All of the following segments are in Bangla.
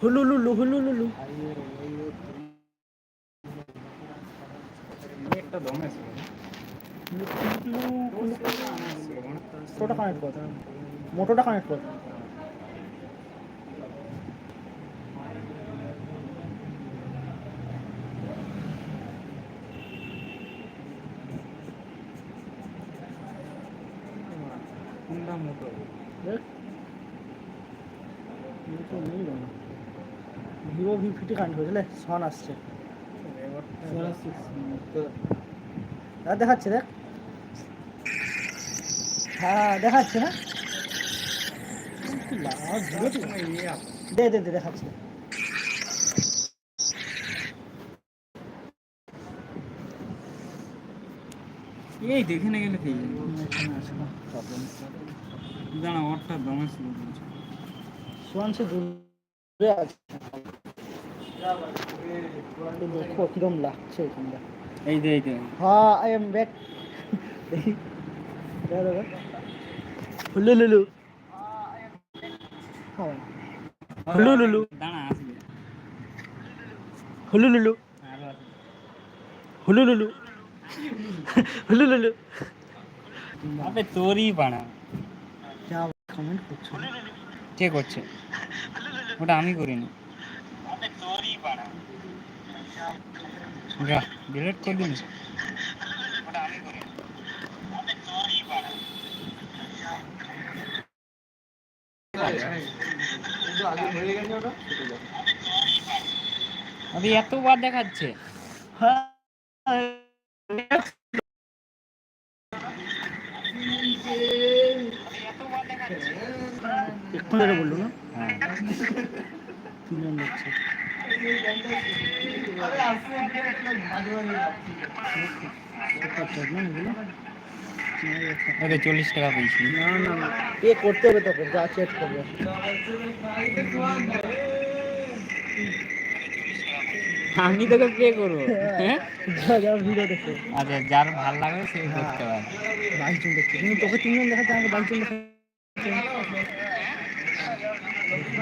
হুলুলুলু হুলুলুলু। আছে কানেক্ট কর। মোটোটা কানেক্ট কর কোনটা মোটো দেখ মোটো নেই বাবা ফিফটি কানেক্ট করেছিলে সন আসছে। আর দেখাচ্ছে দেখ। হ্যাঁ দেখাচ্ছে না? দে দে দে দেখাচ্ছে। এই দেখে না গেলে আছে না। দাঁড়া ওরটা দম সোয়ান সে দূরে আছে। দেখো কিরম লাগছে এখানটা। এই দে এই দে হ্যাঁ আই এম ব্যাক দেখি দেখা দেখো হুলু লুলু লুলু দাঁড়া লুলু আরও আছে। হুলু লুলু হুলু লুলু আবে তোরই বানা যা কমেন্ট করছ। কে করছে? ওটা আমি করিনি। যা ডিলিট করে দিন আরে এতবার দেখাচ্ছে। ধরে বলল না? হ্যাঁ। ওকে চল্লিশ টাকা পেয়েছি না না না পে করতে হবে তোকে যা চেক করবে। আমি তোকে পে করব? হ্যাঁ যা যা ভিডিও আচ্ছা যার ভালো লাগবে সে করতে পারে। বাইশ জন দেখছে তোকে তিনজন দেখাচ্ছে আমাকে বাইশ জন দেখাচ্ছে।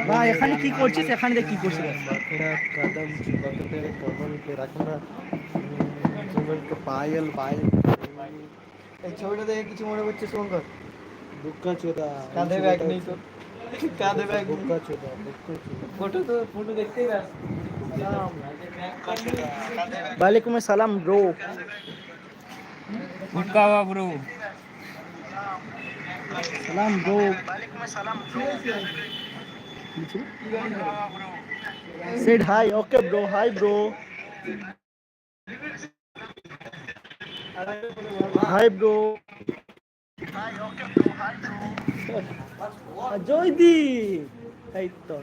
বা এখানে কি করছিস এখানে দেখ কি করছিস कदम बकते कमल के रखना জীবন কে পায়েল পায়েল এই ছবিটা দেখে কিছু মনে করছে শঙ্কর বুক্কা চোদা কাঁধে ব্যাগ নেই তো কাঁধে ব্যাগ বুক্কা চোদা বুক্কা চোদা ফটো তো ফটো দেখতেই ব্যাস वालेकुम अस्सलाम ब्रो হুক্কা ব্রো सलाम bro said hi okay bro hi bro hi bro জয়দি এই তো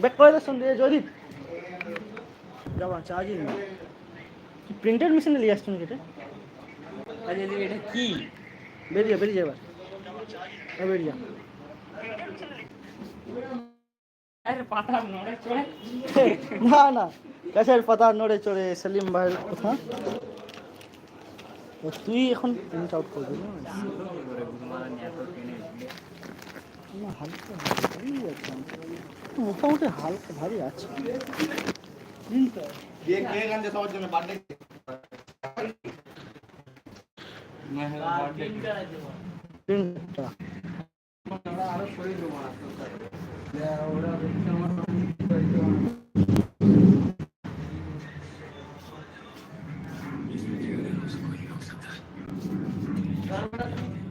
ব্যাক করে দাও সন্ধ্যে জয়দীপ যাবা চার্জই নেই কি প্রিন্টেড মেশিনে নিয়ে আসছেন কেটে আচ্ছা এটা কি বেরিয়ে বেরিয়ে যাবার বেরিয়ে যা আরে পাতা নড়ে চড়ে না না। গাছের পাতা নড়ে চড়ে সেলিম ভাইয়ের কথা। তুই এখন প্রিন্ট আউট করবি না? না, হালকা ভারী আছে। মোটামুটি হালকা ভারী আছে প্রিন্ট প্রিন্টটা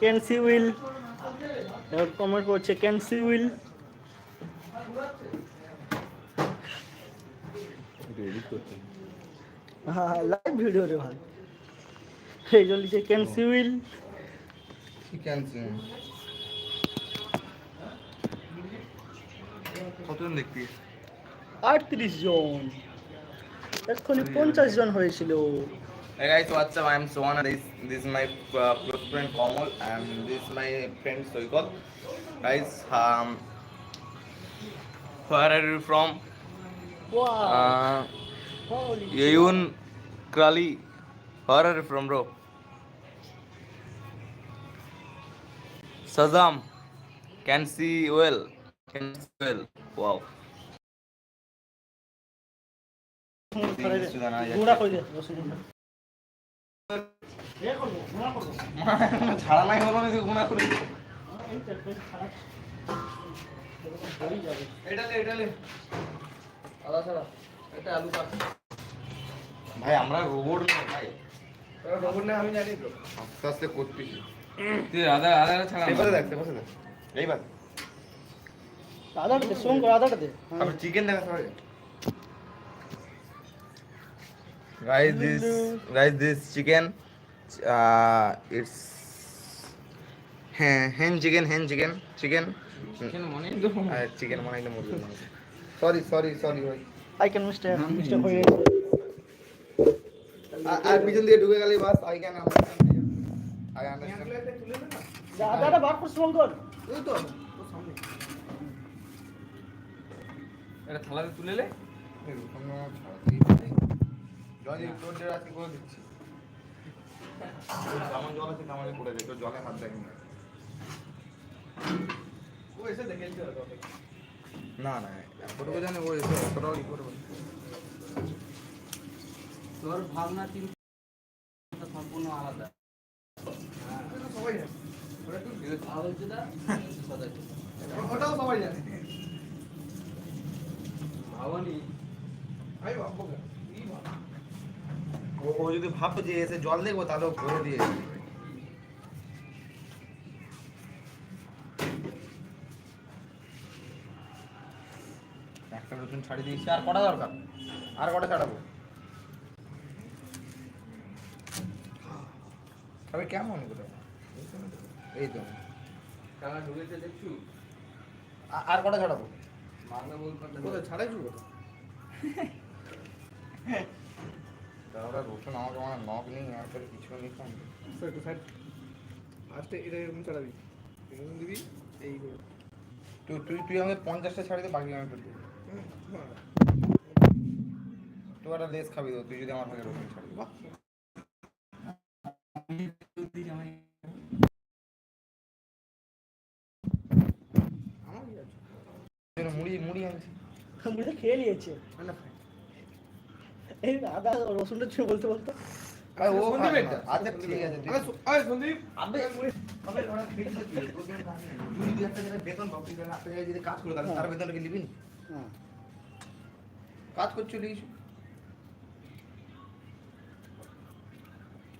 ক্যান সি উইল কমেন্ট করছে ক্যান সি উইল হ্যাঁ লাইভ ভিডিও রে ভাই। এই জন্য লিখে ক্যান সি উইল কতজন দেখবি? আটত্রিশ জন। এক্ষুনি পঞ্চাশ জন হয়েছিল। Hey guys, what's up? I'm Sohan. This this is my uh, close friend Kamal, and this is my friend Soikot. Guys, um, where are you from? Wow. Uh, Yayun Krali. Where are you from, bro? Sazam. Can see well. Can see well. Wow. ছাড়া নাই হলো না গুণা করে এই তো, একটু খারাপ। হয়েই যাবে। এটা লে এটা লে। আদা ছাড়া এটা আলু কাট ভাই আমরা রোবট না ভাই। রোবট না আমি জানি তো। আস্তে আস্তে করতেছি। তুই আদা আদা ছাড়া পেপারে দেখ পেপারে দেখ। এইবার আদাটা দে শঙ্কর আদাটা দে। আবার চিকেন দেখা সবাই guys this guys this chicken it's হ্যাঁ hen chicken hen chicken chicken কেন মনে চিকেন মনে হয় মুরগি সরি সরি সরি ভাই। আই ক্যান মিস্টেক মিস্টেক হয়ে গেছে। আর- পিছন দিয়ে ঢুকে গেলে বাস আই ক্যান আই আন্ডারস্ট্যান্ড বার তো এটা থালাতে তুলে লে জলে তোর যে রাখি করে দিচ্ছি যেমন জল আছে জলে হাত ও এসে দেখে না না এতটুকু জানি ও এসে অতটাও ই করবে তোর ভাবনা চিন্তা সম্পূর্ণ আলাদা। সবাই ওটাও সবাই জানে। ভাবানি। আমি ভাববো কেন? ভাব। যদি ভাবতো যে এসে জল দেখব তাহলে ভরে দিয়ে একটা রসুন ছাড়িয়ে দিয়েছি আর কটা দরকার? আর কটা ছাড়াবো তবে কেমন এই তো। টাকা ঢুকেছে দেখছু? আর কটা ছাড়াবো ছাড়াইছো? রসুন আমাকে মানে নখ নেই আর করে কিছু নেই কম একটু সাইড ফার্স্টে এটা এরকম ছাড়াবি এরকম দিবি এই তুই তুই তুই আমাকে পঞ্চাশটা দে বাকি আমি তুই একটা লেস খাবি তো তুই যদি আমার ভাগে রসুন বাহ। আমার মুড়ি মুড়ি আনছি। মুড়ে খেয়ে নিয়েছে। না। এই আদা রসুনটা ছুঁয়ে বলতে বলতে। কাজ নেই। তুই যদি একটা জায়গায় বেতন পাবি, তুই একটা জায়গায় যদি কাজ করে তাহলে তার বেতনটা কি নিবি? না? হ্যাঁ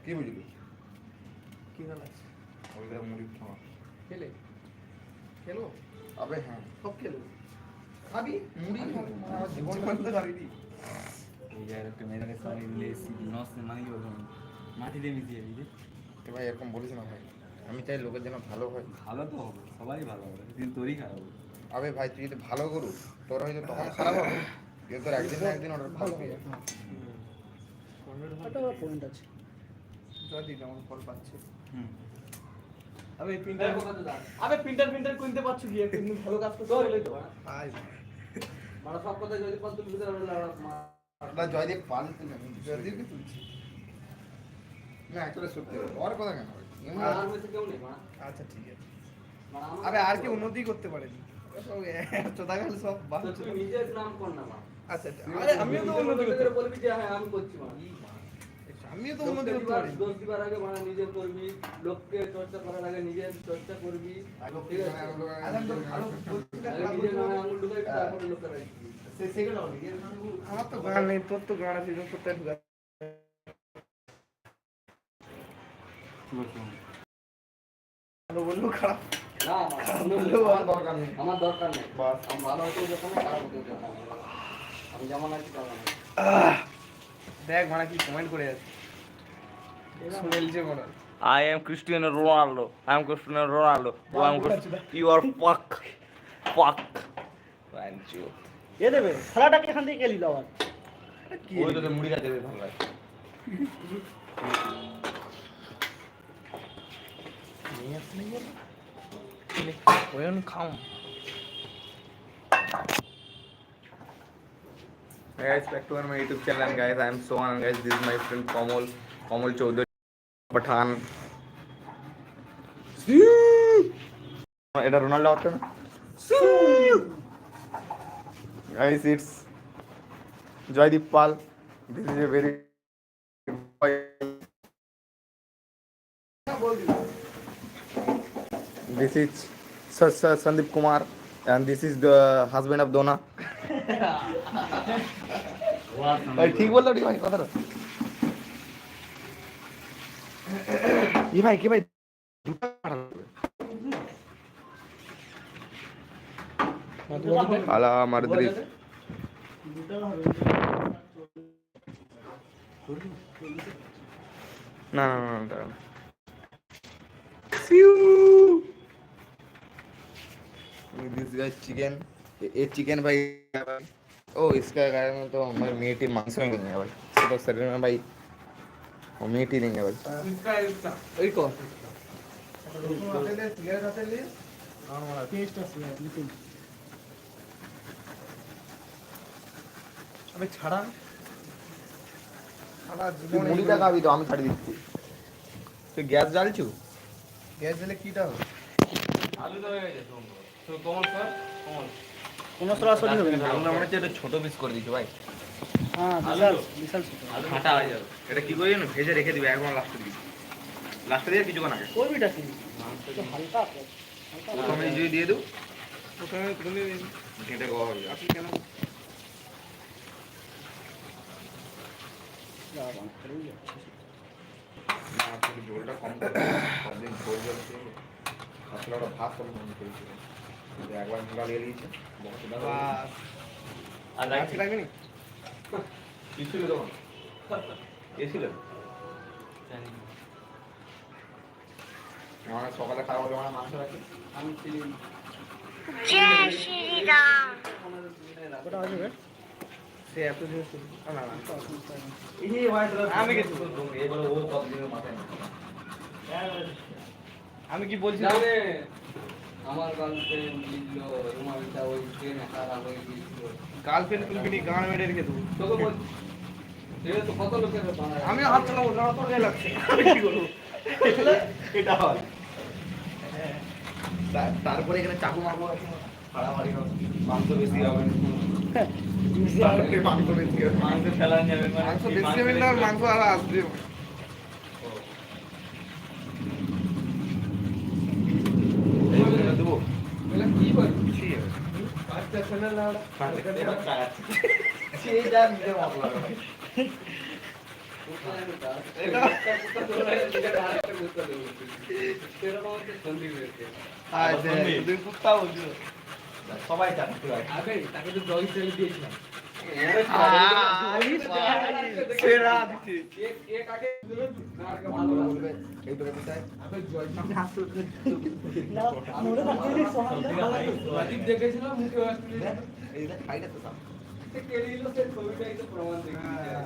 কি বুঝলি কি ভালো ওই করে মুড়ি খাওয়া। খেলে? খেলো? আবে হ্যাঁ। সব খেলো? খাবি? মুড়ি আমার জীবন বন্ধ খাবি একটা মেয়েদের সবাই মিলে নস মানে কি বলব মাটিতে মিশিয়ে দিই তো ভাই এরকম বলিস না ভাই আমি চাই লোকের জন্য ভালো হয় ভালো তো হবে সবাই ভালো হবে কিন্তু তোরই খারাপ হবে আবে ভাই তুই যদি ভালো করু তোর হয়তো তখন খারাপ হবে কিন্তু তোর একদিন না একদিন ওটা ভালো হয়ে যাবে একটা পয়েন্ট আছে যদি আমার ফল পাচ্ছে হুম আবে প্রিন্টার আবে প্রিন্টার প্রিন্টার কিনতে পারছ কি তুমি ভালো কাজ করছ বলেই তো আই মানে সব কথা যদি কত ভিতরে না জয়দীপ পাল জয়দীপকে তুলছি। না অ্যাকচুয়ালি সত্যি ওর কথা কেন? আর মা। আচ্ছা ঠিক আছে। আর কি উন্নতি করতে পারেনি। সব সব বাদ তো তুই নিজের নাম কর না আচ্ছা আচ্ছা। আরে আমিও তো উন্নতি করতে বলবি যে হ্যাঁ আমি করছি মা। আমিও তো উন্নতি করতে পারি দোষ দিবার আগে মানে নিজে করবি। লোককে চর্চা করার আগে নিজের চর্চা করবি। আগে বলছি। আঙুল ঢুকাই তারপরে লোকের রাখবি। সে- সেগুলো হবে, নিজের নামে আমার তো গান নেই তোর তো গান আছে তোর তো ঢুকা ভালো বলব খারাপ না মা, বললেও আমার দরকার নেই আমার দরকার নেই বাস। আমি ভালো হতে যখন খারাপ হতে আমি যেমন আছি তেমন দেখ মানে কি কমেন্ট করে যাচ্ছে মনে হয়। I am Cristiano Ronaldo. I am Cristiano Ronaldo. I am you are fuck. Fuck. Thank you. এ দেবে খেলাটাকে এখান থেকে কে নিল আবার ওই তোকে মুড়ি খাইতে বেশ ভালো লাগে ওই খাও Hey guys, back to my YouTube channel and guys, I am Sohan and guys, this is my friend Kamal, Kamal Chaudhary, Pathan. এটা রোনাল্ডো হচ্ছে না guys it's Joydeep Pal this is a very this is Sir, Sir Sandeep Kumar and this is the husband of Dona ভাই ঠিক বললো রে ভাই কথাটা ই ভাই কি ভাই আলা মারদ্রি না না না দাঁড়ান दिस गाइस चिकन ये चिकन भाई ओ इसका कारण तो हमारे मीट ही मांस में नहीं है भाई इसके तो शरीर में भाई वो मीट ही नहीं है भाई ওই কর টেস্ট আছে আমি ছাড়া সারা তুই জীবন মুড়িটা খাবি তো আমি ছাড়ি দিচ্ছি। তুই গ্যাস জ্বালছু? গ্যাস দিলে কিটা হবে? আলু তো হয়ে গেছে তো কমল স্যার কমল। কোনো সরাসরি হবে না আমরা মনে হচ্ছে এটা ছোট পিস করে দিচ্ছি ভাই। হ্যাঁ বিশাল? বিশাল ছোট। আলু ফাটা হয়ে যাবে। এটা কি করি জানো? ভেজে রেখে দিবি একবার লাস্টে দিবি লাস্টে দিয়ে কিছুক্ষণ আগে। করবিটা কি? হালকা হালকা প্রথমে যদি দিয়ে দেবো। প্রথমে তুমি ঘেটে গো হয়ে আপনি কেন দাঁড়ান, করেই যাচ্ছে। ঝোলটা কম একবার মোলা দিয়েছে বক্সটা আর রাখছি লাগবে তখন কে আমার সকালে খাওয়া আমার মাংস রাখি আমি? সে এত জিনিস না না না। এই ভাই আমি কিছু এগুলো ও কতদিনের মাথায় আমি কি বলছি? আমার গার্লফ্রেন্ড লিখলো রুমালটা ওই ট্রেনে খারাপ গিয়েছিল গার্লফ্রেন্ড তুমি গান মেরে রেখে দেবো। তোকে বল তো কত লোকের বানায় আমি হাত চালাবো না তোর গায়ে লাগছে। আমি কি করব এটা হয়। তারপরে এখানে চাকু মারবো আছে হবে মাংস বেশি হবে। মাংস আর আসবে কুত্তা বলছো। সবাই আগে তাকে তো দিয়েছিলাম এক এক আগে তোকে দেখ তো সাম কেলিলো সে ছবিটাই তো প্রমাণ হ্যাঁ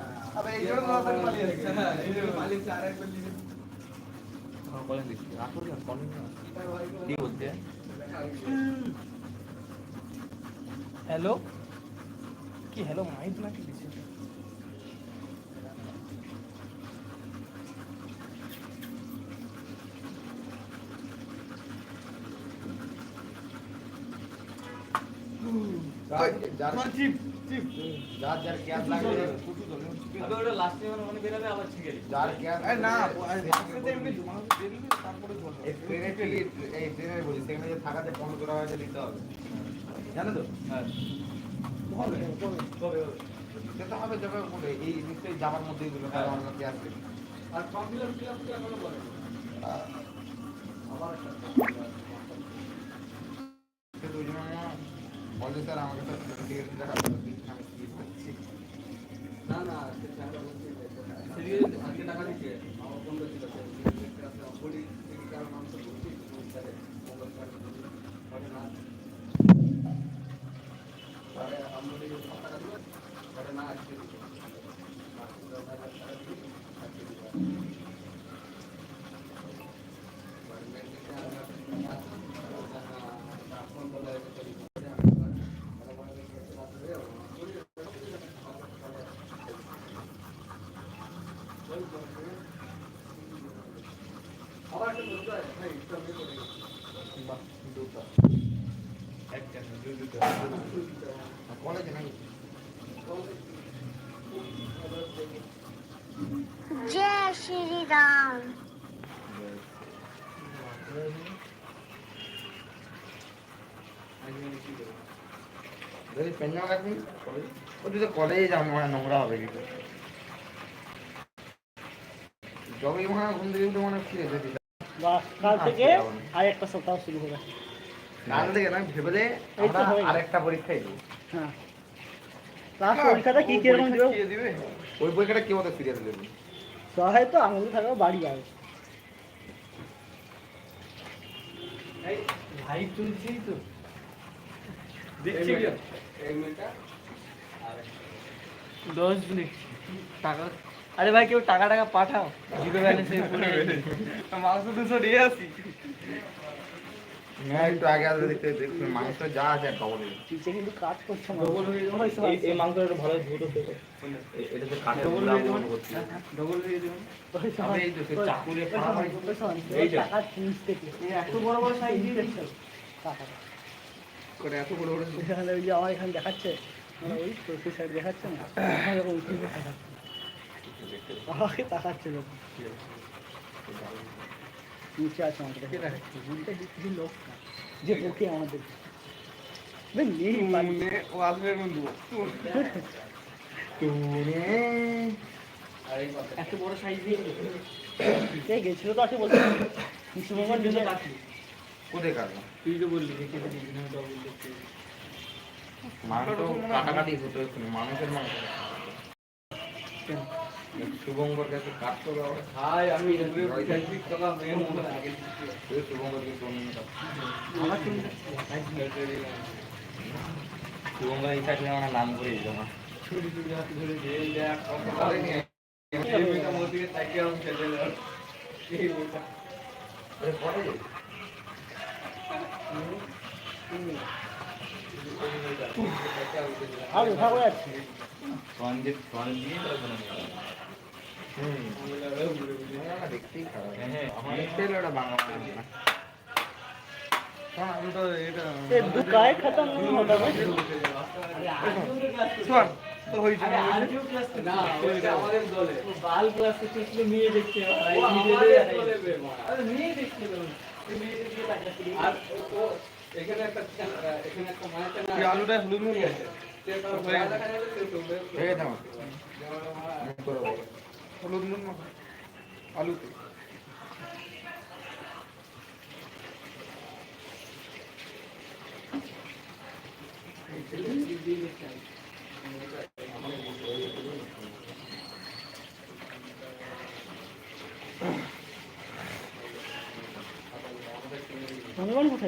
দেখি রাখো না? কি বলছে? হ্যালো কি হ্যালো মাইক নাকি যে থাকাতে পনেরো টাকা করে দিতে হবে। জানো তো? হ্যাঁ। হবে, হবে। তবে যেতে হবে যাবে বলে এই নিশ্চয়ই যাওয়ার মধ্যেই এগুলো আমার দেবে আর ফিল আপ ফিল এখনও করে? আবার বলে স্যার আমাকে তো টিকিট দেখা Thank you. যদি পেন জামা কাটবি ও তুই তো কলেজে যাও মনে নোংরা হবে কিছু যবেই মনে ঘুম থেকে উঠে মনে ফিরে যেতে কাল আচ্ছা, থেকে আর একটা সপ্তাহ শুরু হবে। কাল থেকে না ভেবে দে এই তো আমরা আরেকটা পরীক্ষাই দেবো হ্যাঁ। লাস্ট পরীক্ষাটা কি কীরকম দিবে? ওই পরীক্ষাটা কি মতো সিরিয়াস নেবে সহায় তো আঙুল থাকবে বাড়ি যাবে। লাইভ চলছেই তো। দেখছি দশ মিনিট। টাকা। আরে ভাই কেউ টাকা টাকা পাঠাও। জিরো ব্যালেন্সে মাংস দুশো নিয়ে আসি। না একটু আগে আসলে দেখতে দেখতে মাংস যা আছে আর খবর কিন্তু কাজ করছে না ডবল হয়ে যাবে এই- মাংসটা একটু ভালো ধুয়ে দেবে এটাতে কাটে ডবল হয়ে আমি যাবে মনে করছি ডবল হয়ে যাবে হয়েছে, এই হয়েছে। তো সেই চাকু দিয়ে হয়েছে, ফাড়া হয়েছে, হয়েছে, হয়েছে। এই যে। টাকার জিনিস থেকে। এত বড় বড় সাইজ দিয়ে। করে এত বড় বড় এখানে ওই যে আমার এখানে দেখাচ্ছে আমার ওই প্রতি সাইড দেখাচ্ছে না? ওই দেখাচ্ছে? আমাকে তাকাচ্ছে লোক নিচে আছে আমাদের কে দেখাচ্ছে? লোক যে বকে আমাদের। ও আসবে বন্ধু। এত বড় সাইজ দিয়ে গেছিল তো আছে বলতে? মুসলমান জন্য কোথায় কাটলো? তুই তো বললি যে কেটে দিবি না ডবল দেখতে মাংস কাটাকাটি হতো এক্ষুনি মানুষের মাংস। শুভঙ্কর কাছে বাবা হাই আমি টাকা শুভঙ্করকে ফোন শুভঙ্কর এই থাকলে আমার নাম করে দিত না। করে আমি খেলে আর ভালো আছে সঞ্জিত সঞ্জিত হুম দেখতেই খারাপ হ্যাঁ আমাদের তেল ওটা বাংলা না বাল ক্লাস মেয়ে দেখতে মেয়ে দেখতে আর ও এখানে একটা এখানে একটা মায়ের আলুটা হলুদ নুন গেছে। সে তার ভাই দেখা যাবে সে তো বে ঠিক আছে আমার আমি করে বলব। হলুদ নুন মাখা আলুতে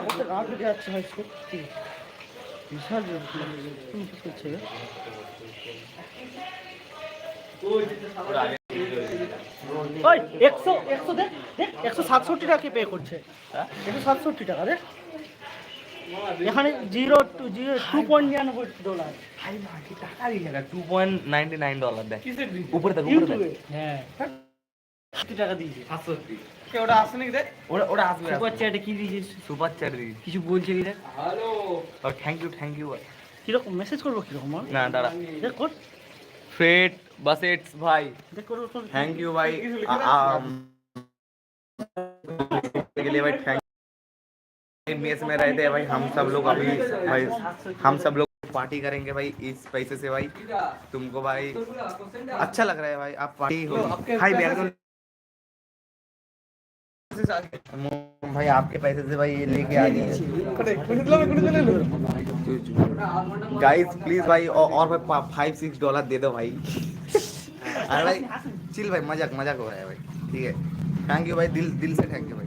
কোথায় যাচ্ছে বিশাল করছে একশো একশো দেখ দেখ একশো সাতষট্টি টাকা পে করছে একশো সাতষট্টি টাকা রে এখানে zero two zero two point নিরানব্বই dollar thank you thank you কীরকম? মেসেজ করব কীরকম? না দাঁড়া। দেখ কর। ভাই। থ্যাংক ইউ ভাই। ভাই থ্যাংক मेस में रहते हैं भाई हम सब लोग अभी भाई हम सब लोग पार्टी करेंगे भाई इस पैसे से भाई। तुमको भाई अच्छा लग रहा है भाई आप पार्टी हो। भाई बैकग्राउंड भाई आपके पैसे से भाई ये लेके आ गए गाइस प्लीज़ भाई और, और भाई फाइव सिक्स डॉलर दे दो भाई। अरे भाई चिल भाई मज़ाक मज़ाक हो रहा है भाई ठीक है। थैंक यू भाई दिल दिल से थैंक यू भाई।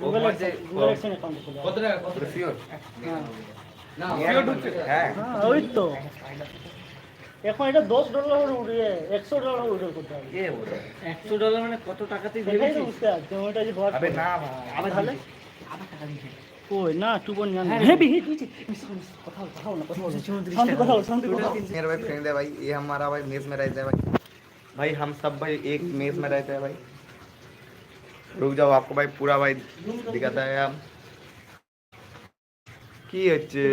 গুগল গুগল এক্সচেঞ্জ অ্যাকাউন্ট খুলে কত টাকা কত Sure. না Yeah, হ্যাঁ হ্যাঁ ওই তো এখন এটা দশ ডলার উড়িয়ে একশো ডলার উড়ে করতে হবে ये हो रहा है একশো ডলার মানে কত টাকাতেই দেখাই তো বুঝতে পারছি ওটা যে ভর अबे ना भाई আবার তাহলে ওই না two point one heavy hit নিচে কথা বল কথা বল না কথা বল শান্তি কথা বল শান্তি কথা বল मेरा भाई फ्रेंड है भाई ये हमारा भाई मेस में रहता है भाई भाई हम सब भाई एक मेस में रहते हैं भाई रुक जाओ आपको भाई पूरा भाई दिखाता है आप की अच्छे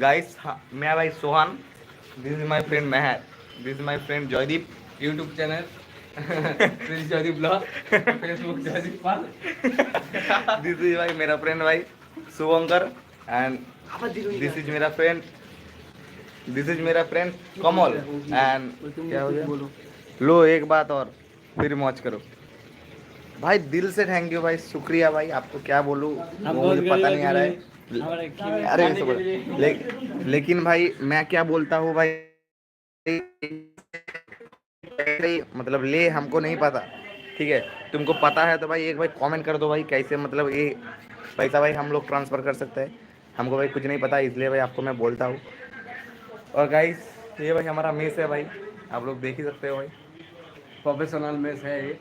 गाइस मैं भाई Sohan this is my friend Mahar this is my friend Jaydeep YouTube channel Jaydeep blog Facebook Jaydeep Pal this is भाई मेरा फ्रेंड भाई शुभंकर एंड दिस इज़ मेरा फ्रेंड दिस इज़ मेरा फ्रेंड कमल एंड क्या हो गया? लो एक बात और। फिर मौज करो। भाई दिल से थैंक यू भाई शुक्रिया भाई आपको क्या बोलूँ मुझे पता नहीं आ रहा है। अरे ले, लेकिन भाई मैं क्या बोलता हूँ भाई मतलब ले हमको नहीं पता ठीक है? तुमको पता है तो भाई एक भाई कमेंट कर दो भाई कैसे मतलब ये पैसा भाई हम लोग ट्रांसफ़र कर सकते हैं। हमको भाई कुछ नहीं पता इसलिए भाई आपको मैं बोलता हूँ। और गाइस ये भाई हमारा मेस है भाई आप लोग देख ही सकते हो भाई। प्रोफेशनल मेस है ये।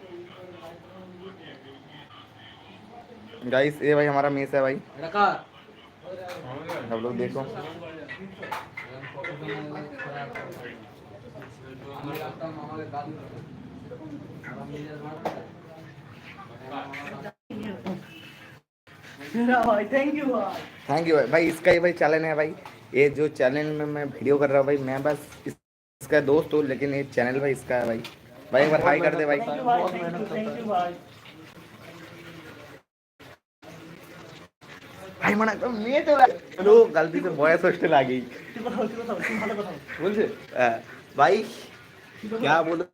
गाइस ये भाई हमारा मेस है भाई। रखा आप लोग देखो। थैंक यू भाई। थैंक यू भाई। इसका ही भाई चैनल है भाई। ये जो चैनल में मैं वीडियो कर रहा हूँ भाई मैं बस इस, इसका दोस्त हूँ लेकिन ये चैनल भाई इसका है भाई। भाई एक बार हाई कर दे भाई थैंक यू भाई थैंक यू थैंक यू भाई भाई मना कर मैं तो लो गलती से वॉइस हॉस्टल आ गई তুই কথা বল তুই কথা বল তুই ভালো কথা বল बोल भाई क्या बोलो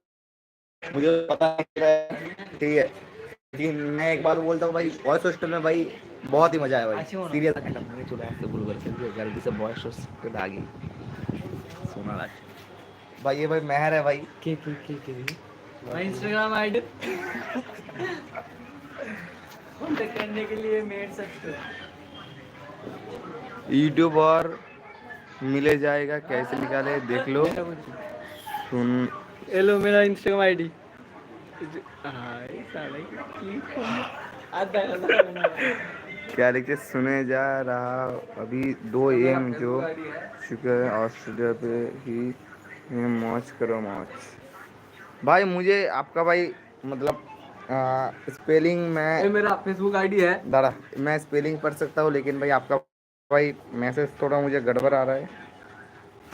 मुझे पता नहीं है ठीक है लेकिन मैं एक बार बोलता हूँ भाई वॉइस हॉस्टल में भाई बहुत ही मजा आया भाई सीरियस मैंने चला ऐसे बोल करके गलती से वॉइस हॉस्टल आ गई सुना लगा भाई ये भाई मेहर है भाई। के के के के भाई इंस्टाग्राम आईडी कांटेक्ट करने के लिए मेड सकते हो यूट्यूब और मिले जाएगा कैसे निकाले देख लो। सुन। हेलो मेरा इंस्टाग्राम आईडी हाय साले की क्या लिखे सुने जा रहा अभी दो एम जो शुक्र है ऑस्ट्रेलिया पे ही मौज करो मौज। भाई मुझे आपका भाई मतलब आ, स्पेलिंग में मेरा फेसबुक आईडी है। दादा मैं स्पेलिंग पढ़ सकता हूँ लेकिन भाई आपका भाई मैसेज थोड़ा मुझे गड़बड़ आ रहा है।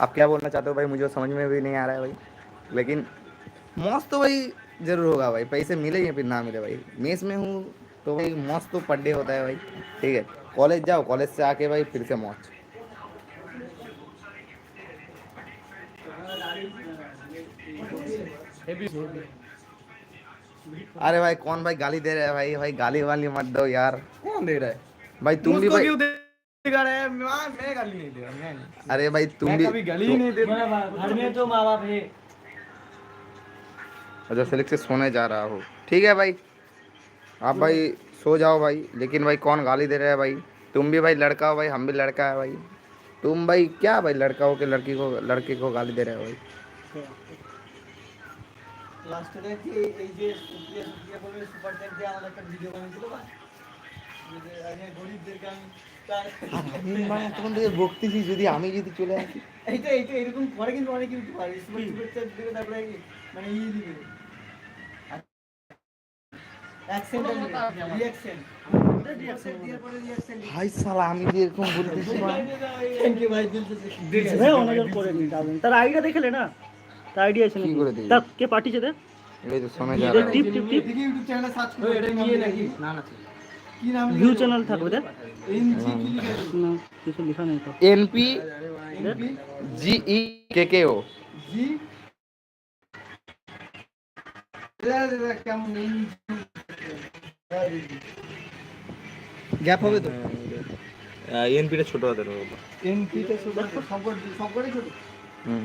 आप क्या बोलना चाहते हो भाई? मुझे समझ में भी नहीं आ रहा है भाई। लेकिन मौज तो भाई ज़रूर होगा भाई। पैसे मिले या फिर ना मिले भाई। मेस में हूँ तो भाई मौज तो पर डे होता है भाई। ठीक है। कॉलेज जाओ कॉलेज से आके भाई फिर से मौज। अरे भाई कौन भाई गाली दे रहा है भाई? भाई गाली वाली मत दो यार। कौन दे रहा है? भाई तुम भी भाई मैं मैं गाली नहीं दे रहा अरे भाई तुम भी कभी गाली नहीं देता। घर में तो माँ बाप है। अच्छा सेलेक्ट से सोने जा रहा हो। ठीक है भाई। आप भाई सो जाओ भाई। लेकिन भाई कौन गाली दे रहा है भाई? तुम भी भाई लड़का हो भाई हम भी लड़का है भाई। तुम भाई क्या भाई लड़का हो के लड़की को लड़के को गाली दे रहे हो भाई? লাস্টে কি এই যে সুপ্রিয়া সুপ্রিয়া বলে সুপার চ্যাট দিয়ে আমাদের একটা ভিডিও বানিয়েছিল বা যে যে আগে গরিবদেরকে আমি তখন থেকে বকতেছি যদি আমি যদি চলে আসি। এইটা এইটা এরকম করে কিন্তু অনেক সুপার সুপার তারপরে মানে ই দিবে। ভাই সালা আমি এরকম বলতেছি। তার আইডিয়া দেখলে না? আইডিয়া আছে নাকি? করে দিই তা কে পাঠিয়েছে দে এই তো সোনা যারা টিপ টিপ টিপ। ইউটিউব চ্যানেলে সার্চ করো এটা কি নাকি? না না চ্যানেল থাকবে কিছু লেখা নেই তো। জি? ই কে কে ও জি গ্যাপ হবে তো? হ্যাঁ, এনপিটা ছোট হাতের এনপিটা ছোট। হুম।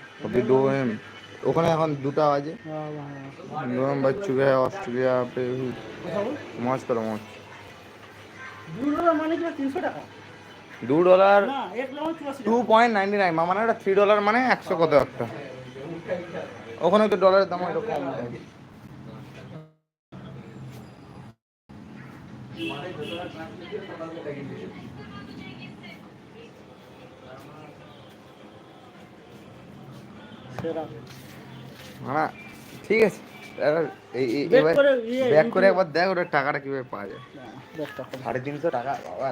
अभी दो एम ওখানে এখন দুটা বাজে হ্যাঁ হ্যাঁ दो एम बज चुके हैं ऑस्ट्रेलिया पे हूँ কথা বল मौज करो मौज দু ডলার মানে কি তিনশো টাকা দু ডলার না এক ডলার চুরাশি টু পয়েন্ট নাইনটি নাইন মানে ওটা থ্রি ডলার মানে একশো কত একটা ওখানে তো ডলারের দাম একটু কম থাকে সেরা। মানে ঠিক আছে। এবার ব্যাক করে একবার দেখ ওটা টাকাটা কীভাবে পাওয়া যায়। সাড়ে তিনশো টাকা বাবা